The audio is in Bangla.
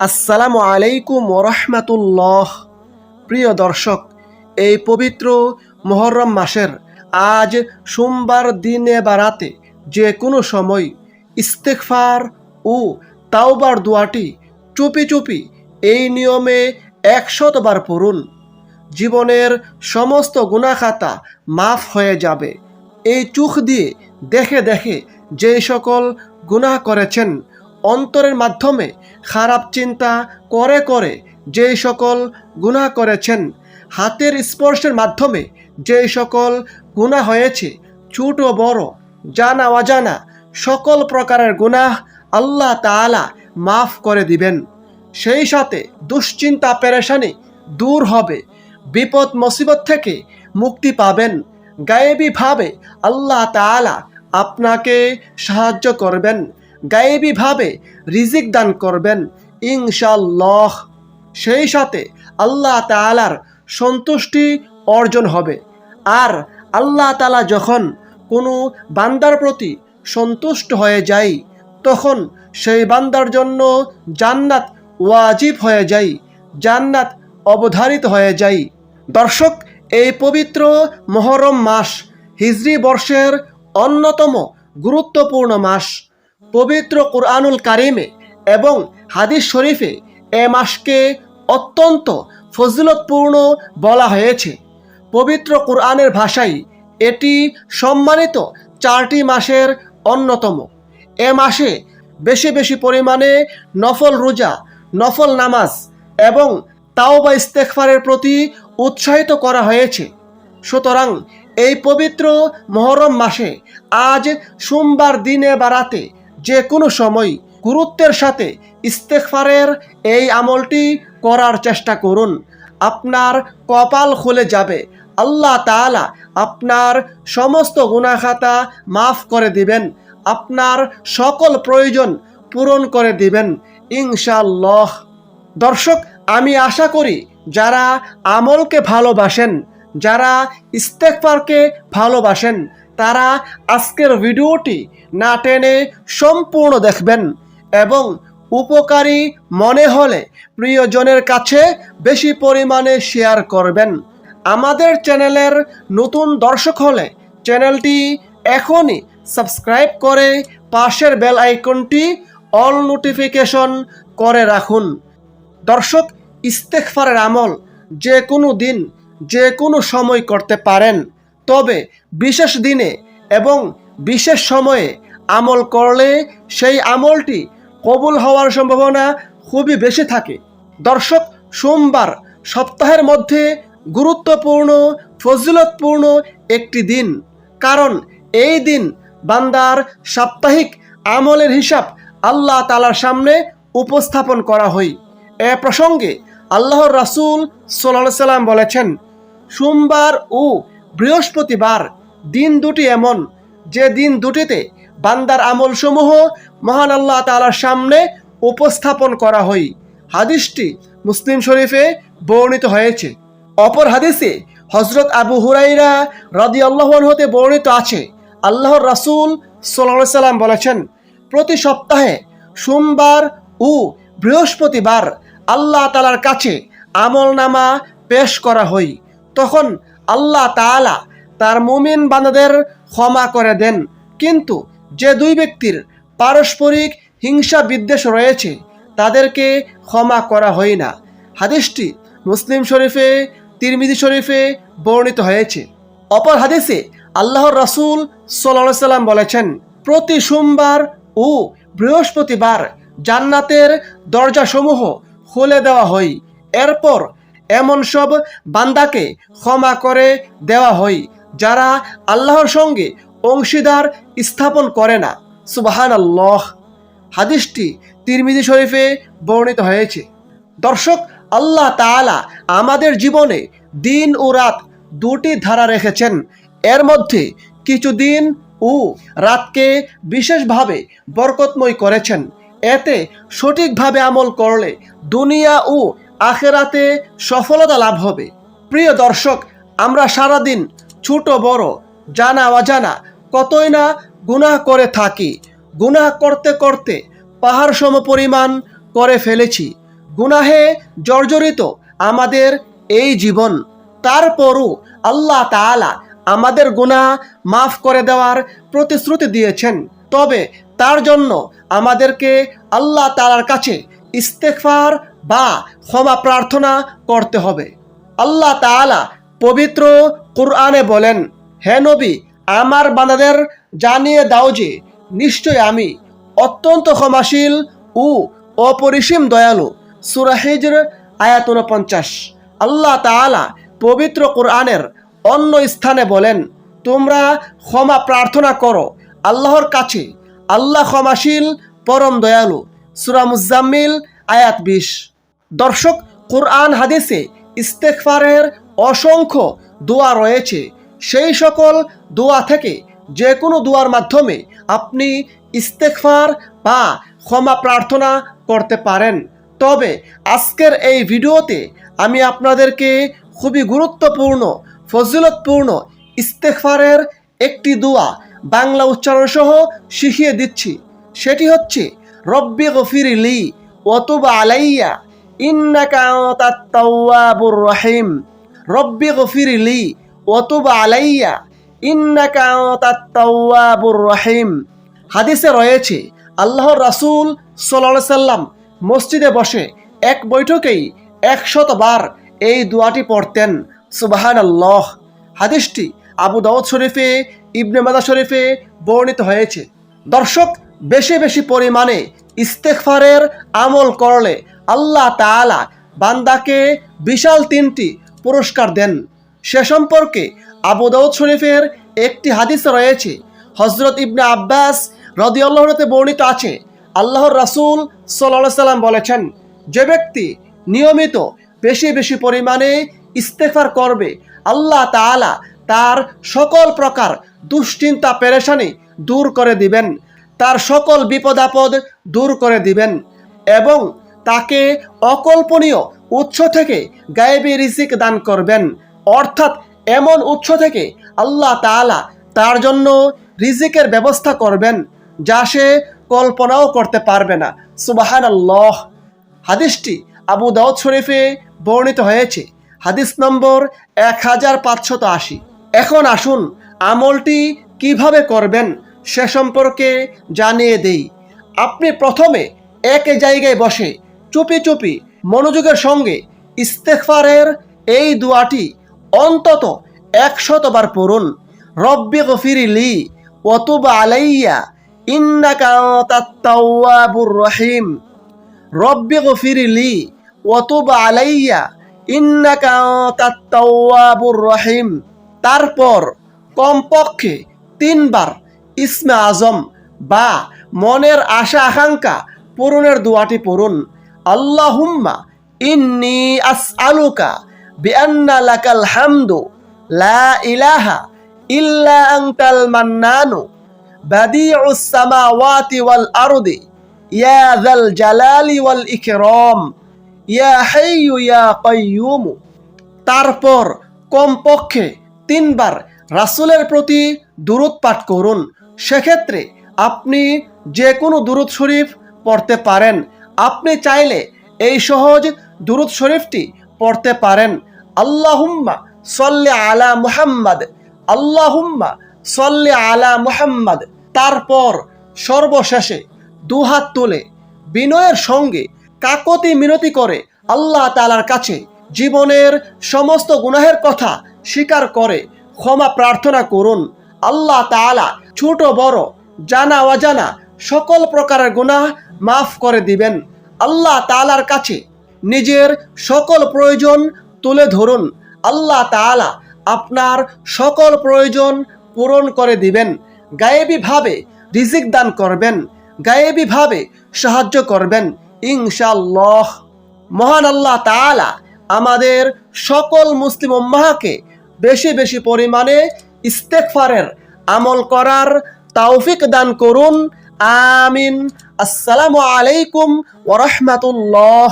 আসসালামু আলাইকুম ওরহমাতুল্লাহ প্রিয় দর্শক, এই পবিত্র মোহরম মাসের আজ সোমবার দিনে বা রাতে যে কোনো সময় ইস্তেকফার ও তাওবার দোয়াটি চুপি চুপি এই নিয়মে একশতবার পড়ুন। জীবনের সমস্ত গুণাখাতা মাফ হয়ে যাবে। এই চোখ দিয়ে দেখে দেখে যে সকল গুনাহ করেছেন অন্তরের মাধ্যমে খারাপ চিন্তা করে করে যে সকল গুনাহ করেছেন, হাতের স্পর্শের মাধ্যমে যে সকল গুনাহ হয়েছে, ছোট, বড়, জানা, অজানা, সকল প্রকারের গুনাহ আল্লাহ তাআলা মাফ করে দিবেন। সেই সাথে দুশ্চিন্তা, পেরেশানি দূর হবে, বিপদ, মুসিবত থেকে মুক্তি পাবেন। গায়েবীভাবে আল্লাহ তাআলা আপনাকে সাহায্য করবেন। গায়েবীভাবে রিজিক দান করবেন। ইনশাল্লাহ সেই সাথে আল্লাহ তাআলার সন্তুষ্টি অর্জন হবে। আর আল্লাহ তালা যখন কোনো বান্দার প্রতি সন্তুষ্ট হয়ে যায়, তখন সেই বান্দার জন্য জান্নাত ওয়াজিব হয়ে যায়, জান্নাত অবধারিত হয়ে যায়। দর্শক, এই পবিত্র মহরম মাস হিজরি বর্ষের অন্যতম গুরুত্বপূর্ণ মাস। পবিত্র কুরআনুল কারিমে এবং হাদিস শরীফে এ মাসকে অত্যন্ত ফজিলতপূর্ণ বলা হয়েছে। পবিত্র কুরআনের ভাষায় এটি সম্মানিত চারটি মাসের অন্যতম। এ মাসে বেশি বেশি পরিমাণে নফল রোজা, নফল নামাজ এবং তাও বা ইস্তেকফারের প্রতি উৎসাহিত করা হয়েছে। সুতরাং এই পবিত্র মহরম মাসে আজ সোমবার দিনে বা রাতে যে কোনো সময় গুরুত্বের সাথে ইস্তেকফারের এই আমলটি করার চেষ্টা করুন। আপনার কপাল খুলে যাবে। আল্লাহ তাআলা আপনার সমস্ত গুনাখাতা মাফ করে দিবেন। আপনার সকল প্রয়োজন পূরণ করে দিবেন। ইনশাল্লাহ দর্শক, আমি আশা করি যারা আমলকে ভালোবাসেন, যারা ইস্তেকফারকে ভালোবাসেন তারা আজকের ভিডিওটি না টেনে সম্পূর্ণ দেখবেন এবং উপকারী মনে হলে প্রিয়জনের কাছে বেশি পরিমাণে শেয়ার করবেন। আমাদের চ্যানেলের নতুন দর্শক হলে চ্যানেলটি এখনই সাবস্ক্রাইব করে পাশের বেল আইকনটি অল নোটিফিকেশন করে রাখুন। দর্শক ইস্তেকফারের আমল যে কোনো দিন, যে কোনো সময় করতে পারেন। তবে বিশেষ দিনে এবং বিশেষ সময়ে আমল করলে সেই আমলটি কবুল হওয়ার সম্ভাবনা খুবই বেশি থাকে। দর্শক, সোমবার সপ্তাহের মধ্যে গুরুত্বপূর্ণ, ফজিলতপূর্ণ একটি দিন। কারণ এই দিন বান্দার সাপ্তাহিক আমলের হিসাব আল্লাহ তালার সামনে উপস্থাপন করা হয়। এ প্রসঙ্গে আল্লাহর রাসূল সাল্লাম বলেছেন, সোমবার ও বৃহস্পতিবার, দিন দুটি এমন। যে দিন দুটিতে বান্দার আমলসমূহ মহান আল্লাহ তাআলার সামনে উপস্থাপন করা হয়। হাদিসটি মুসলিম শরীফে বর্ণিত হয়েছে। অপর হাদিসে হজরত আবু হুরাইরা রাদি আল্লাহ হতে বর্ণিত আছে। আল্লাহর রাসূল সাল্লাহ সাল্লাম বলেছেন, প্রতি সপ্তাহে সোমবার ও বৃহস্পতিবার আল্লাহ তালার কাছে আমল নামা পেশ করা হয়। তখন আল্লাহ তাআলা তার মুমিন বান্দাদের ক্ষমা করে দেন। কিন্তু যে দুই ব্যক্তির পারস্পরিক হিংসা বিদ্বেষ রয়েছে, তাদেরকে ক্ষমা করা হয় না। হাদিসটি মুসলিম শরীফে, তিরমিজি শরীফে বর্ণিত হয়েছে। অপর হাদিসে আল্লাহর রাসূল সাল্লাহ সাল্লাম বলেছেন, প্রতি সোমবার ও বৃহস্পতিবার জান্নাতের দরজাসমূহ খুলে দেওয়া হয়। এরপর এমন সব বান্দাকে ক্ষমা করে দেওয়া হয়, যারা আল্লাহর সঙ্গে অংশীদার স্থাপন করে না। সুবাহান আল্লাহ হাদিসটি তিরমিজি শরীফে বর্ণিত হয়েছে। দর্শক, আল্লাহ তাআলা আমাদের জীবনে দিন ও রাত দুটি ধারা রেখেছেন। এর মধ্যে কিছু দিন ও রাতকে বিশেষভাবে বরকতময় করেছেন। এতে সঠিকভাবে আমল করলে দুনিয়া ও আখেরাতে সফলতা লাভ হবে। প্রিয় দর্শক, আমরা সারাদিন ছোট, বড়, জানা, অজানা, কতই না গুনাহ করে থাকি, গুনাহ করতে করতে পাহাড় সম পরিমাণ করে ফেলেছি। গুনাহে জর্জরিত আমাদের এই জীবন। তারপরও আল্লাহ তাআলা আমাদের গুনাহ মাফ করে দেওয়ার প্রতিশ্রুতি দিয়েছেন। তবে তার জন্য আমাদেরকে আল্লাহ তালার কাছে ইস্তেকফার বা ক্ষমা প্রার্থনা করতে হবে। আল্লাহ তাআলা পবিত্র কুরআনে বলেন, হে নবী, আমার বান্দাদের জানিয়ে দাও যে, নিশ্চয় আমি অত্যন্ত ক্ষমাশীল ও অপরিসীম দয়ালু। সুরাহিজর আয়াত উনপঞ্চাশ আল্লাহ তাআলা পবিত্র কোরআনের অন্য স্থানে বলেন, তোমরা ক্ষমা প্রার্থনা করো আল্লাহর কাছে। আল্লাহ ক্ষমাশীল, পরম দয়ালু। সূরা মুজাম্মিল, আয়াত বিশ। দর্শক, কোরআন হাদিসে ইস্তেকফারের অসংখ্য দোয়া রয়েছে। সেই সকল দোয়া থেকে যে কোনো দোয়ার মাধ্যমে আপনি ইস্তেকফার বা ক্ষমা প্রার্থনা করতে পারেন। তবে আজকের এই ভিডিওতে আমি আপনাদেরকে খুবই গুরুত্বপূর্ণ, ফজিলতপূর্ণ ইস্তেকফারের একটি দোয়া বাংলা উচ্চারণ সহ শিখিয়ে দিচ্ছি। সেটি হচ্ছে, রব্বি গফির লি ওতুবা আলাইয়া রহিম। আলাইয়া। রহিম। হাদিসে রয়েছে আল্লাহ রাসূল সাল্লাম মসজিদে বসে এক বৈঠকেই একশতবার এই দোয়াটি পড়তেন। সুবাহান আল্লাহ হাদিসটি আবু দাউদ শরীফে, ইবনে মাদা শরীফে বর্ণিত হয়েছে। দর্শক, বেশি বেশি পরিমাণে ইস্তেকফারের আমল করলে আল্লাহ তাআলা বান্দাকে বিশাল তিনটি পুরস্কার দেন। সে সম্পর্কে আবু দাউদ শরীফের একটি হাদিস রয়েছে হজরত ইবনে আব্বাস রদিয়াল্লাহতে বর্ণিত আছে। আল্লাহর রাসূল সাল্লাহ সাল্লাম বলেছেন, যে ব্যক্তি নিয়মিত বেশি বেশি পরিমাণে ইস্তেফার করবে, আল্লাহ তাআলা তার সকল প্রকার দুশ্চিন্তা, পেরেশানি দূর করে দিবেন। তার সকল বিপদ আপদ দূর করে দিবেন এবং তাকে অকল্পনীয় উৎস থেকে গায়েবী রিজিক দান করবেন। অর্থাৎ এমন উৎস থেকে আল্লাহ তাআলা তার জন্য রিজিকের ব্যবস্থা করবেন যা সে কল্পনাও করতে পারবে না। সুবাহান আল্লাহ হাদিসটি আবু দাউদ শরীফে বর্ণিত হয়েছে। হাদিস নম্বর এক হাজার পাঁচশত আশি। এখন আসুন আমলটি কীভাবে করবেন সে সম্পর্কে জানিয়ে দেই। আপনি প্রথমে এক জায়গায় বসে চুপি চুপি মনোযোগের সঙ্গে ইস্তেকফারের এই দুয়াটি অন্তত একশতবার পড়ুন। রব্বি গফিরি লি ওতুবা আলাইয়া, ইন্নাকা আনতাত তাওয়াবুর রহিম। রব্বি গফিরি লি ওতুবা আলাইয়া, ইন্নাকা আনতাত তাওয়াবুর রহিম। তারপর কমপক্ষে তিনবার ইসমে আজম বা মনের আশা আকাঙ্ক্ষা পূরণের দোয়াটি পড়ুন। আল্লাহুম্মা ইন্নি আসআলুকা বিআন্না লাকাল হামদু, লা ইলাহা ইল্লা আনতাল মান্নানু, বাদিউস সামাওয়াতি ওয়াল আরদি, ইয়া যাল জালালি ওয়াল ইকরাম, ইয়া হাইয়ু ইয়া তারপর কমপক্ষে তিনবার রাসূলের প্রতি দুরুদ পাঠ করুন। সেক্ষেত্রে আপনি যে কোনো দুরুদ শরীফ পড়তে পারেন। আপনি চাইলে এই সহজ দুরুদ শরীফটি পড়তে পারেন। আল্লাহুম্মা সল্লে আলা মুহাম্মদ, আল্লাহুম্মা সল্লে আলা মুহাম্মদ। তারপর সর্বশেষে দুহাত তুলে বিনয়ের সঙ্গে কাকতি মিনতি করে আল্লাহ তালার কাছে জীবনের সমস্ত গুনাহের কথা স্বীকার করে, ক্ষমা প্রার্থনা করুন। আল্লাহ তাআলা ছোট, বড়, জানা, অজানা, সকল প্রকারের গুনাহ মাফ করে দিবেন। আল্লাহ তাআলার কাছে নিজের সকল প্রয়োজন তুলে ধরুন। আল্লাহ তাআলা আপনার সকল প্রয়োজন পূরণ করে দিবেন। গায়েবীভাবে রিজিক দান করবেন। গায়েবীভাবে সাহায্য করবেন। ইনশাল্লাহ মহান আল্লাহ তাআলা আমাদের সকল মুসলিম উম্মাহকে বেশি বেশি পরিমাণে ইস্তেকফারের আমল করার তৌফিক দান করুন। আমিন। আসসালামু আলাইকুম ওরহমতুল্লাহ